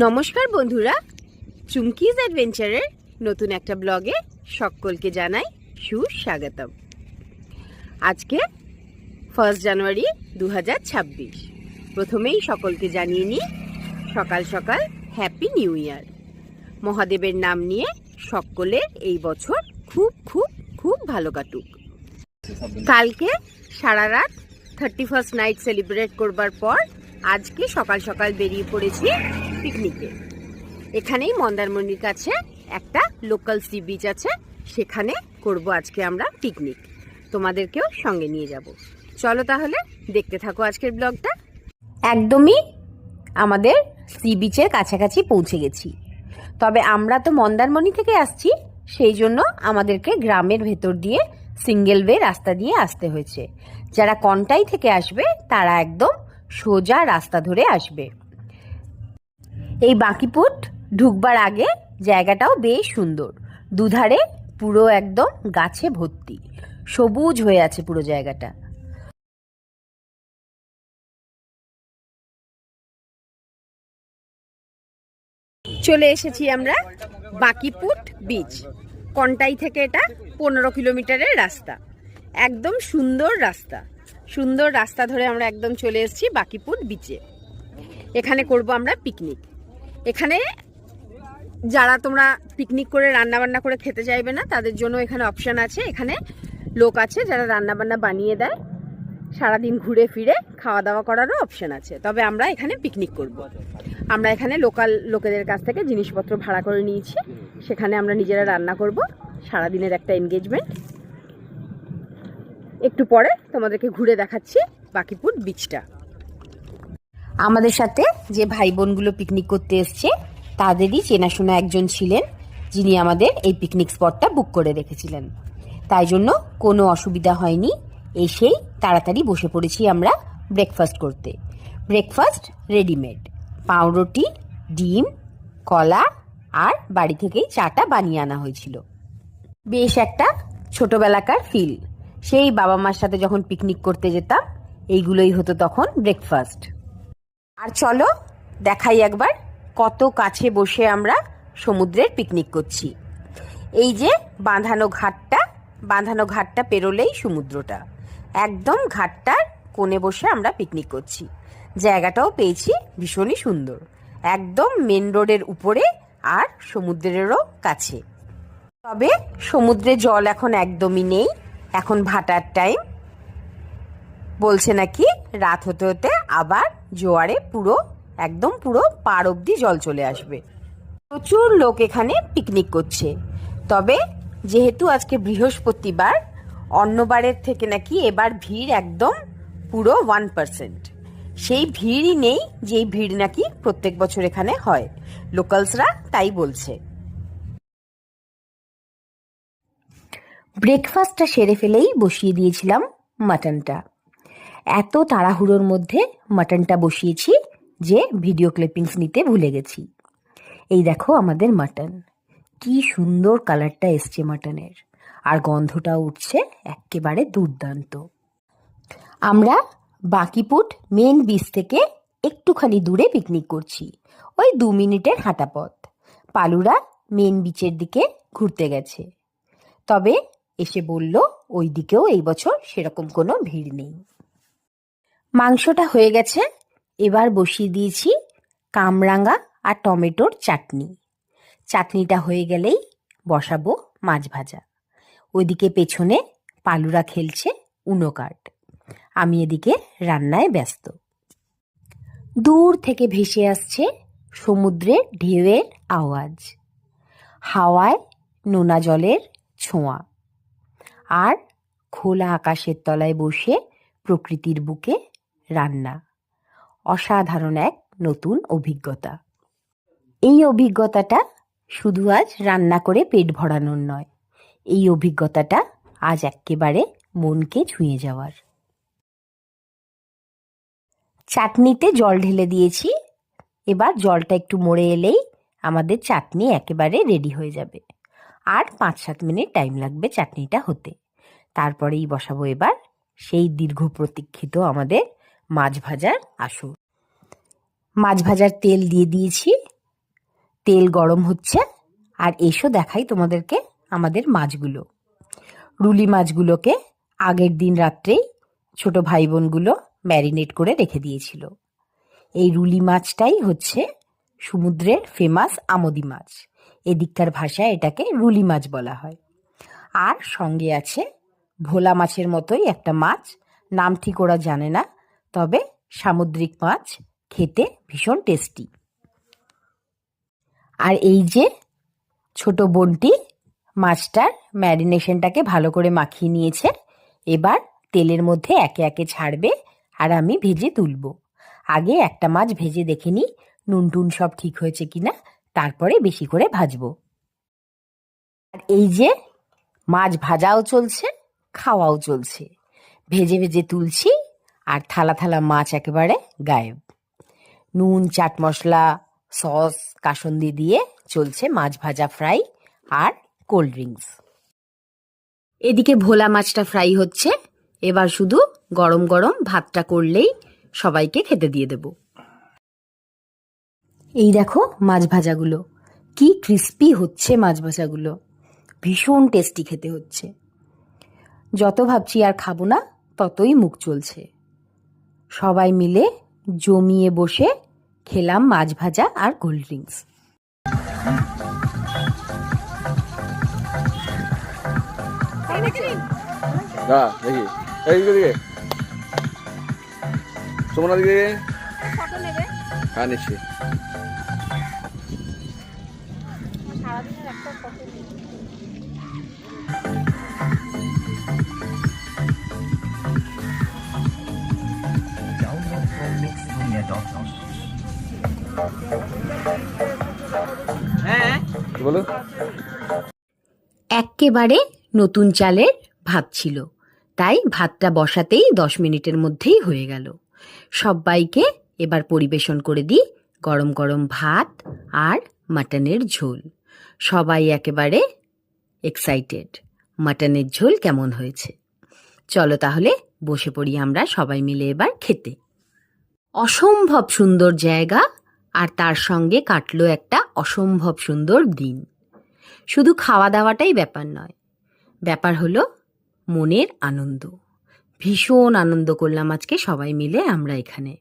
নমস্কার বন্ধুরা, চুমকিজ অ্যাডভেঞ্চারের নতুন একটা ব্লগে সকলকে জানাই সুস্বাগতম। আজকে ফার্স্ট জানুয়ারি দু হাজার ছাব্বিশ। প্রথমেই সকলকে জানিয়ে নিই, সকাল সকাল হ্যাপি নিউ ইয়ার মহাদেবের নাম নিয়ে সকলের এই বছর খুব খুব খুব ভালো কাটুক। কালকে সারা রাত থার্টি ফার্স্ট নাইট সেলিব্রেট করবার পর আজকে সকাল সকাল বেরিয়ে পড়েছি পিকনিকে এখানেই মন্দারমণির কাছে একটা লোকাল সি বিচ আছে, সেখানে করব আজকে আমরা পিকনিক তোমাদেরকেও সঙ্গে নিয়ে যাব। চলো তাহলে দেখতে থাকো আজকের ব্লগটা একদমই আমাদের সি বিচের কাছাকাছি পৌঁছে গেছি। তবে আমরা তো মন্দারমণি থেকে আসছি, সেই জন্য আমাদেরকে গ্রামের ভেতর দিয়ে সিঙ্গেল ওয়ে রাস্তা দিয়ে আসতে হয়েছে। যারা কন্টাই থেকে আসবে, তারা একদম সোজা রাস্তা ধরে আসবে। এই বাঁকিপুট ঢুকবার আগে জায়গাটাও বেশ সুন্দর। দুধারে পুরো একদম গাছে ভর্তি। সবুজ হয়ে আছে পুরো জায়গাটা। চলে এসেছি আমরা বাকিপুট বিচ কন্টাই থেকে এটা পনেরো কিলোমিটারের রাস্তা। একদম সুন্দর রাস্তা। সুন্দর রাস্তা ধরে আমরা একদম চলে এসেছি বাকিপুর বিচে এখানে করব আমরা পিকনিক এখানে যারা তোমরা পিকনিক করে রান্না বান্না করে খেতে চাইবে না, তাদের জন্য এখানে অপশান আছে। এখানে লোক আছে যারা রান্না বান্না বানিয়ে দেয়। সারাদিন ঘুরে ফিরে খাওয়া দাওয়া করারও অপশান আছে। তবে আমরা এখানে পিকনিক করব। আমরা এখানে লোকাল লোকেদের কাছ থেকে জিনিসপত্র ভাড়া করে নিয়েছি। সেখানে আমরা নিজেরা রান্না করব। সারাদিনের একটা এনগেজমেন্ট একটু পরে তোমাদেরকে ঘুরে দেখাচ্ছি বাকিপুর বিচটা আমাদের সাথে যে ভাই বোনগুলো পিকনিক করতে এসছে, তাদেরই চেনাশোনা একজন ছিলেন, যিনি আমাদের এই পিকনিক স্পটটা বুক করে রেখেছিলেন। তাই জন্য কোনো অসুবিধা হয়নি, এসেই তাড়াতাড়ি বসে পড়েছি আমরা ব্রেকফাস্ট করতে। ব্রেকফাস্ট রেডিমেড পাউরুটি, ডিম, কলা আর বাড়ি থেকেই চাটা বানিয়ে আনা হয়েছিল। বেশ একটা ছোটবেলাকার ফিল সেই বাবা মার সাথে যখন পিকনিক করতে যেতাম, এইগুলোই হতো তখন ব্রেকফাস্ট আর চলো, দেখাই একবার কত কাছে বসে আমরা সমুদ্রের পিকনিক করছি। এই যে বাঁধানো ঘাটটা বাঁধানো ঘাটটা পেরোলেই সমুদ্রটা। একদম ঘাটটার কোণে বসে আমরা পিকনিক করছি। জায়গাটাও পেয়েছি ভীষণই সুন্দর। একদম মেন রোডের উপরে আর সমুদ্রেরও কাছে। তবে সমুদ্রে জল এখন একদমই নেই। এখন ভাটার টাইম বলছে নাকি রাত হতে হতে আবার জোয়ারে পুরো, একদম পুরো পার অব্দি জল চলে আসবে। প্রচুর লোক এখানে পিকনিক করছে। তবে যেহেতু আজকে বৃহস্পতিবার অন্যবারের থেকে নাকি এবার ভিড় একদম পুরো ওয়ান পার্সেন্ট সেই ভিড়ই নেই, যেই ভিড় নাকি প্রত্যেক বছর এখানে হয়। লোকালসরা তাই বলছে। ব্রেকফাস্টটা সেরে ফেলেই বসিয়ে দিয়েছিলাম মাটনটা এত তাড়াহুড়োর মধ্যে মাটনটা বসিয়েছি যে ভিডিও ক্লিপিংস নিতে ভুলে গেছি। এই দেখো আমাদের মাটন কি সুন্দর কালারটা এসছে মাটনের আর গন্ধটা উঠছে একেবারে দুর্দান্ত। আমরা বাকিপুট মেন বিচ থেকে একটুখানি দূরে পিকনিক করছি। ওই দু মিনিটের হাঁটা পথ পালুরা মেন বিচের দিকে ঘুরতে গেছে। তবে এসে বলল ওই দিকেও এই বছর সেরকম কোনো ভিড় নেই। মাংসটা হয়ে গেছে। এবার বসিয়ে দিয়েছি কামরাঙা আর টমেটোর চাটনি। চাটনিটা হয়ে গেলেই বসাবো মাছ ভাজা। ওইদিকে পেছনে পালুরা খেলছে উনো কার্ড আমি এদিকে রান্নায় ব্যস্ত। দূর থেকে ভেসে আসছে সমুদ্রের ঢেউয়ের আওয়াজ। হাওয়ায় নোনা জলের ছোঁয়া। আর খোলা আকাশের তলায় বসে প্রকৃতির বুকে রান্না। অসাধারণ এক নতুন অভিজ্ঞতা। এই অভিজ্ঞতাটা শুধু আজ রান্না করে পেট ভরানোর নয়, এই অভিজ্ঞতাটা আজ একেবারে মনকে ছুঁয়ে যাওয়ার। চাটনিতে জল ঢেলে দিয়েছি, এবার জলটা একটু মরে এলেই আমাদের চাটনি একেবারে রেডি হয়ে যাবে। আর পাঁচ সাত মিনিট টাইম লাগবে চাটনিটা হতে। তারপরেই বসাবো এবার সেই দীর্ঘ প্রতীক্ষিত আমাদের মাছ ভাজার আসর। মাছ ভাজার তেল দিয়ে দিয়েছি। তেল গরম হচ্ছে। আর এসো দেখাই তোমাদেরকে আমাদের মাছগুলো। রুলি মাছগুলোকে আগের দিন রাত্রেই ছোট ভাই বোনগুলো ম্যারিনেট করে রেখে দিয়েছিল। এই রুলি মাছটাই হচ্ছে সমুদ্রের ফেমাস আমদি মাছ। এদিককার ভাষায় এটাকে রুলি মাছ বলা হয়। আর সঙ্গে আছে ভোলা মাছের মতোই একটা মাছ, নাম ঠিক ওরা জানে না, তবে সামুদ্রিক মাছ খেতে ভীষণ টেস্টি। আর এই যে ছোট বোনটি মাছটার ম্যারিনেশনটাকে ভালো করে মাখিয়ে নিয়েছে, এবার তেলের মধ্যে একে একে ছাড়বে আর আমি ভেজে তুলব। আগে একটা মাছ ভেজে দেখে নিই নুন টুন সব ঠিক হয়েছে কিনা। তারপরে বেশি করে ভাজবো। আর এই যে মাছ ভাজাও চলছে, খাওয়াও চলছে। ভেজে ভেজে তুলছি আর থালা থালা মাছ একেবারে গায়েব। নুন, চাট মশলা, সস, কাসন্দি দিয়ে চলছে মাছ ভাজা ফ্রাই আর কোল্ড ড্রিঙ্কস। এদিকে ভোলা মাছটা ফ্রাই হচ্ছে, এবার শুধু গরম গরম ভাতটা করলেই সবাইকে খেতে দিয়ে দেব। এই দেখো মাছ ভাজাগুলো। কি ক্রিস্পি হচ্ছে মাছ ভাজাগুলো। ভীষণ টেস্টি খেতে হচ্ছে। যত ভাবছি আর খাব না ততই মুখ চলছে। সবাই মিলে জমিয়ে বসে খেলাম মাছ ভাজা আর কোল্ড ড্রিঙ্কস না দেখি। এই দিকে দিকে। দিকে হ্যাঁ নিচ্ছি। From mixmedia.com. কি বলো? এক্কেবারে নতুন চালের ভাত ছিল। তাই ভাতটা বসাতেই দশ মিনিটের মধ্যেই হয়ে গেল। সবাইকে এবার পরিবেশন করে দিই গরম গরম ভাত আর মাটনের ঝোল। সবাই একেবারে এক্সাইটেড মাটনের ঝোল কেমন হয়েছে? চলো তাহলে বসে পড়ি আমরা সবাই মিলে এবার খেতে। অসম্ভব সুন্দর জায়গা, আর তার সঙ্গে কাটলো একটা অসম্ভব সুন্দর দিন। শুধু খাওয়া দাওয়াটাই ব্যাপার নয়, ব্যাপার হলো মনের আনন্দ। ভীষণ আনন্দ করলাম আজকে সবাই মিলে আমরা এখানে।